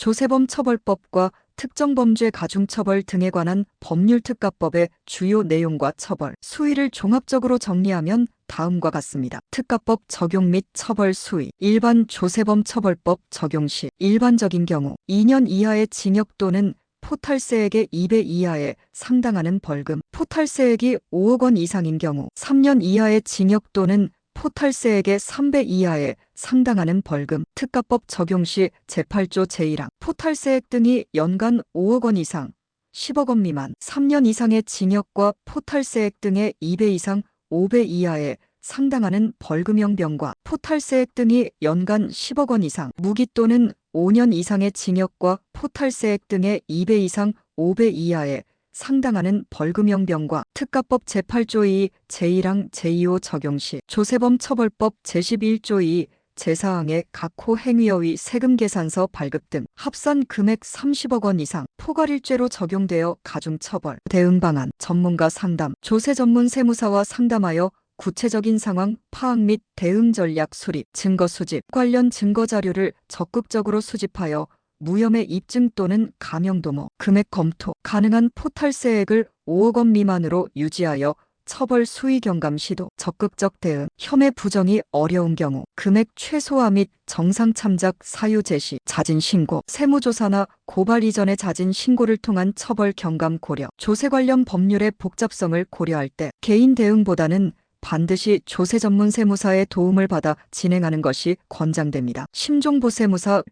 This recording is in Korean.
조세범 처벌법과 특정범죄 가중처벌 등에 관한 법률특가법의 주요 내용과 처벌, 수위를 종합적으로 정리하면 다음과 같습니다. 특가법 적용 및 처벌 수위, 일반 조세범 처벌법 적용 시 일반적인 경우 2년 이하의 징역 또는 포탈세액의 2배 이하에 상당하는 벌금, 포탈세액이 5억 원 이상인 경우 3년 이하의 징역 또는 포탈세액의 3배 이하에 상당하는 벌금, 특가법 적용 시 제8조 제1항, 포탈세액 등이 연간 5억 원 이상, 10억 원 미만, 3년 이상의 징역과 포탈세액 등의 2배 이상 5배 이하에 상당하는 벌금형 병과 포탈세액 등이 연간 10억 원 이상, 무기 또는 5년 이상의 징역과 포탈세액 등의 2배 이상 5배 이하에 상당하는 벌금형 병과 특가법 제8조 2 제1항 제2호 적용 시 조세범 처벌법 제11조 2 제4항의 각호 행위여의 세금 계산서 발급 등 합산 금액 30억 원 이상 포괄일죄로 적용되어 가중 처벌 대응 방안 전문가 상담 조세 전문 세무사와 상담하여 구체적인 상황 파악 및 대응 전략 수립 증거 수집 관련 증거 자료를 적극적으로 수집하여 무혐의 입증 또는 감형도모, 금액 검토, 가능한 포탈세액을 5억 원 미만으로 유지하여 처벌 수위 경감 시도, 적극적 대응, 혐의 부정이 어려운 경우, 금액 최소화 및 정상 참작 사유 제시, 자진 신고, 세무조사나 고발 이전의 자진 신고를 통한 처벌 경감 고려, 조세 관련 법률의 복잡성을 고려할 때 개인 대응보다는 반드시 조세 전문 세무사의 도움을 받아 진행하는 것이 권장됩니다. 심종보 세무사